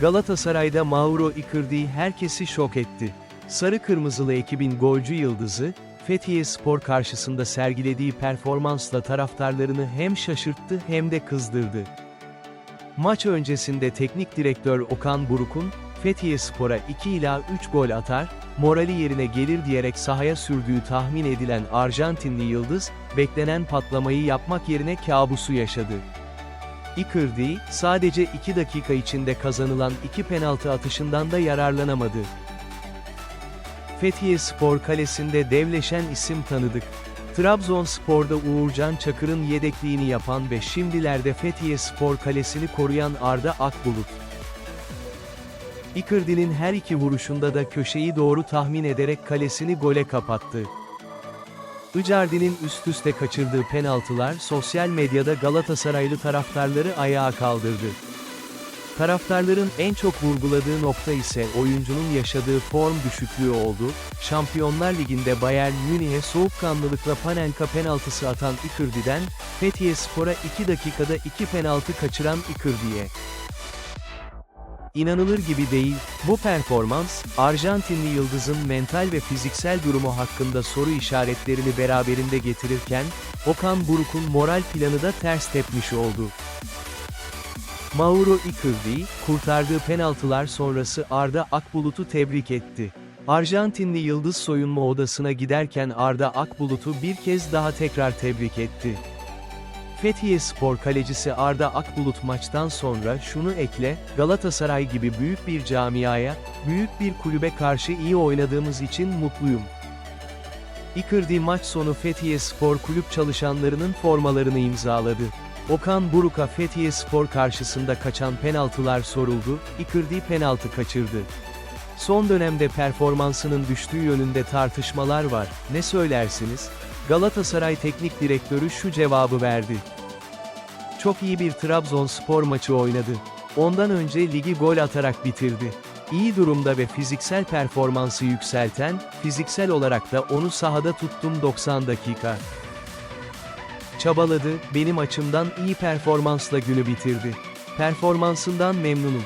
Galatasaray'da Mauro Icardi herkesi şok etti. Sarı kırmızılı ekibin golcü yıldızı, Fethiye Spor karşısında sergilediği performansla taraftarlarını hem şaşırttı hem de kızdırdı. Maç öncesinde teknik direktör Okan Buruk'un, Fethiye Spor'a 2 ila 3 gol atar, morali yerine gelir diyerek sahaya sürdüğü tahmin edilen Arjantinli yıldız, beklenen patlamayı yapmak yerine kabusu yaşadı. Icardi, sadece 2 dakika içinde kazanılan 2 penaltı atışından da yararlanamadı. Fethiye Spor kalesinde devleşen isim tanıdık. Trabzonspor'da Uğurcan Çakır'ın yedekliğini yapan ve şimdilerde Fethiye Spor kalesini koruyan Arda Akbulut. Icardi'nin her iki vuruşunda da köşeyi doğru tahmin ederek kalesini gole kapattı. Icardi'nin üst üste kaçırdığı penaltılar sosyal medyada Galatasaraylı taraftarları ayağa kaldırdı. Taraftarların en çok vurguladığı nokta ise oyuncunun yaşadığı form düşüklüğü oldu. Şampiyonlar Ligi'nde Bayern Münih'e soğukkanlılıkla Panenka penaltısı atan Icardi'den, Fethiye Spor'a 2 dakikada 2 penaltı kaçıran Icardi'ye. İnanılır gibi değil, bu performans, Arjantinli yıldızın mental ve fiziksel durumu hakkında soru işaretlerini beraberinde getirirken, Okan Buruk'un moral planı da ters tepmiş oldu. Mauro Icardi, kurtardığı penaltılar sonrası Arda Akbulut'u tebrik etti. Arjantinli yıldız soyunma odasına giderken Arda Akbulut'u bir kez daha tekrar tebrik etti. Fethiye Spor kalecisi Arda Akbulut maçtan sonra şunu ekle, Galatasaray gibi büyük bir camiaya, büyük bir kulübe karşı iyi oynadığımız için mutluyum. Icardi maç sonu Fethiye Spor kulüp çalışanlarının formalarını imzaladı. Okan Buruk'a Fethiye Spor karşısında kaçan penaltılar soruldu, Icardi penaltı kaçırdı. Son dönemde performansının düştüğü yönünde tartışmalar var, ne söylersiniz? Galatasaray Teknik Direktörü şu cevabı verdi. Çok iyi bir Trabzonspor maçı oynadı. Ondan önce ligi gol atarak bitirdi. İyi durumda ve fiziksel performansı yükselten, fiziksel olarak da onu sahada tuttum 90 dakika. Çabaladı, benim açımdan iyi performansla günü bitirdi. Performansından memnunum.